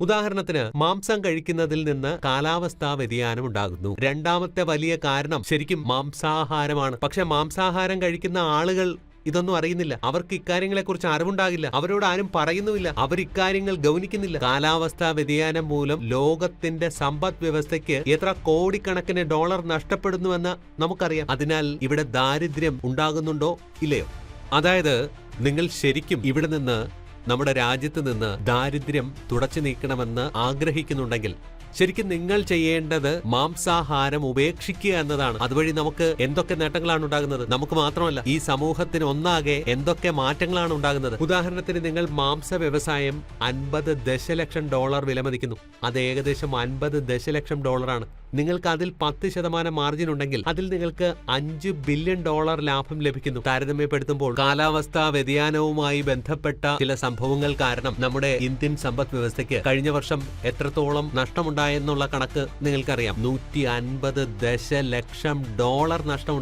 ഉദാഹരണത്തിന് മാംസം കഴിക്കുന്നതിൽ നിന്ന് കാലാവസ്ഥാ വ്യതിയാനം ഉണ്ടാകുന്നു. രണ്ടാമത്തെ വലിയ കാരണം ശരിക്കും മാംസാഹാരമാണ്. പക്ഷെ മാംസാഹാരം കഴിക്കുന്ന ആളുകൾ ഇതൊന്നും അറിയുന്നില്ല. അവർക്ക് ഇക്കാര്യങ്ങളെ കുറിച്ച് അറിവുണ്ടാകില്ല. അവരോട് ആരും പറയുന്നുമില്ല. അവർ ഇക്കാര്യങ്ങൾ ഗൗനിക്കുന്നില്ല. കാലാവസ്ഥാ വ്യതിയാനം മൂലം ലോകത്തിന്റെ സമ്പദ് വ്യവസ്ഥയ്ക്ക് എത്ര കോടിക്കണക്കിന് ഡോളർ നഷ്ടപ്പെടുന്നുവെന്ന് നമുക്കറിയാം. അതിനാൽ ഇവിടെ ദാരിദ്ര്യം ഉണ്ടാകുന്നുണ്ടോ? ഇല്ലയോ? അതായത് നിങ്ങൾ ശരിക്കും ഇവിടെ നിന്ന് നമ്മുടെ രാജ്യത്ത് നിന്ന് ദാരിദ്ര്യം തുടച്ചു നീക്കണമെന്ന് ആഗ്രഹിക്കുന്നുണ്ടെങ്കിൽ ശരിക്കും നിങ്ങൾ ചെയ്യേണ്ടത് മാംസാഹാരം ഉപേക്ഷിക്കുക എന്നതാണ്. അതുവഴി നമുക്ക് എന്തൊക്കെ നേട്ടങ്ങളാണ് ഉണ്ടാകുന്നത്? നമുക്ക് മാത്രമല്ല ഈ സമൂഹത്തിന് ഒന്നാകെ എന്തൊക്കെ മാറ്റങ്ങളാണ് ഉണ്ടാകുന്നത്? ഉദാഹരണത്തിന് നിങ്ങൾ മാംസ വ്യവസായം അൻപത് ദശലക്ഷം ഡോളർ വിലമതിക്കുന്നു. അത് ഏകദേശം അൻപത് ദശലക്ഷം ഡോളറാണ്. നിങ്ങൾക്ക് അതിൽ പത്ത് ശതമാനം മാർജിൻ ഉണ്ടെങ്കിൽ അതിൽ നിങ്ങൾക്ക് അഞ്ച് ബില്യൺ ഡോളർ ലാഭം ലഭിക്കുന്നു. താരതമ്യപ്പെടുത്തുമ്പോൾ കാലാവസ്ഥാ വ്യതിയാനവുമായി ബന്ധപ്പെട്ട ചില സംഭവങ്ങൾ കാരണം നമ്മുടെ ഇന്ത്യൻ സമ്പദ് വ്യവസ്ഥയ്ക്ക് കഴിഞ്ഞ വർഷം എത്രത്തോളം നഷ്ടമുണ്ടായെന്നുള്ള കണക്ക് നിങ്ങൾക്കറിയാം. നൂറ്റി അൻപത് ദശലക്ഷം ഡോളർ നഷ്ടമുണ്ടായി.